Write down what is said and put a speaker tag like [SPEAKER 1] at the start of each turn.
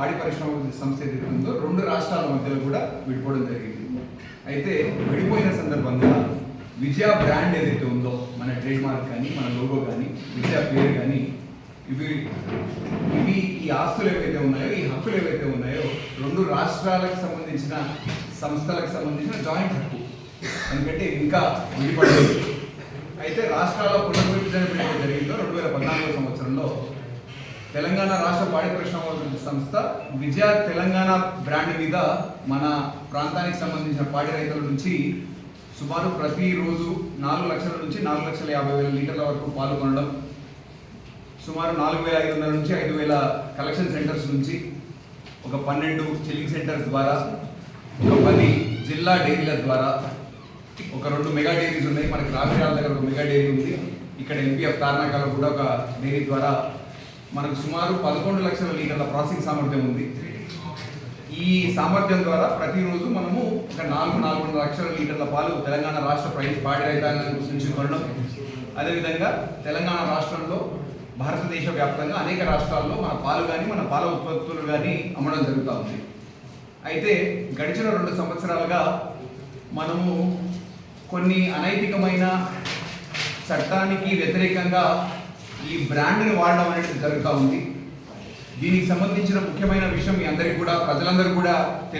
[SPEAKER 1] పాడి పరిశ్రమ సంస్థ ఏదైతే రెండు రాష్ట్రాల మధ్యలో కూడా విడిపోవడం జరిగింది. అయితే విడిపోయిన సందర్భంగా విజయ బ్రాండ్ ఏదైతే ఉందో మన ట్రేడ్ మార్క్ కానీ మన లోగో కానీ విజయ పేరు కానీ ఇవి ఇవి ఈ ఆస్తులు ఏవైతే ఉన్నాయో ఈ హక్కులు ఏవైతే ఉన్నాయో రెండు రాష్ట్రాలకు సంబంధించిన సంస్థలకు సంబంధించిన జాయింట్ హక్కు. ఎందుకంటే ఇంకా విడిపడలేదు. అయితే రాష్ట్రాల పునర్విభజన జరిగిందో రెండు వేల పద్నాలుగో సంవత్సరంలో తెలంగాణ రాష్ట్ర పాడి పరిశ్రమ సంస్థ విజయ తెలంగాణ బ్రాండ్ మీద మన ప్రాంతానికి సంబంధించిన పాడి రైతుల నుంచి సుమారు ప్రతిరోజు నాలుగు లక్షల నుంచి నాలుగు లక్షల యాభై వేల లీటర్ల వరకు పాలు కొనడం సుమారు నాలుగు వేల ఐదు వందల నుంచి ఐదు వేల కలెక్షన్ సెంటర్స్ నుంచి ఒక పన్నెండు చిల్లింగ్ సెంటర్స్ ద్వారా ఒక పది జిల్లా డైరీల ద్వారా ఒక రెండు మెగా డైరీస్ ఉన్నాయి. మనకి రాజకీయాల దగ్గర ఒక మెగా డైరీ ఉంది. ఇక్కడ ఎంపీఎఫ్ తారణాకాల కూడా ఒక డైరీ ద్వారా మనకు సుమారు పదకొండు లక్షల లీటర్ల ప్రాసెసింగ్ సామర్థ్యం ఉంది. ఈ సామర్థ్యం ద్వారా ప్రతిరోజు మనము ఒక నాలుగు నాలుగున్నర లక్షల లీటర్ల పాలు తెలంగాణ రాష్ట్ర ప్రైస్ పాడి రైతాంగం నుంచి కొనడం అదేవిధంగా తెలంగాణ రాష్ట్రంలో భారతదేశ వ్యాప్తంగా అనేక రాష్ట్రాల్లో మన పాలు కానీ మన పాల ఉత్పత్తులు కానీ అమ్మడం జరుగుతూ ఉంది. అయితే గడిచిన రెండు సంవత్సరాలుగా మనము కొన్ని అనైతికమైన చట్టానికి వ్యతిరేకంగా ఈ బ్రాండ్ని వాడడం అనేది జరుగుతూ ఉంది. దీనికి సంబంధించిన ముఖ్యమైన విషయం మీ అందరికీ కూడా ప్రజలందరూ కూడా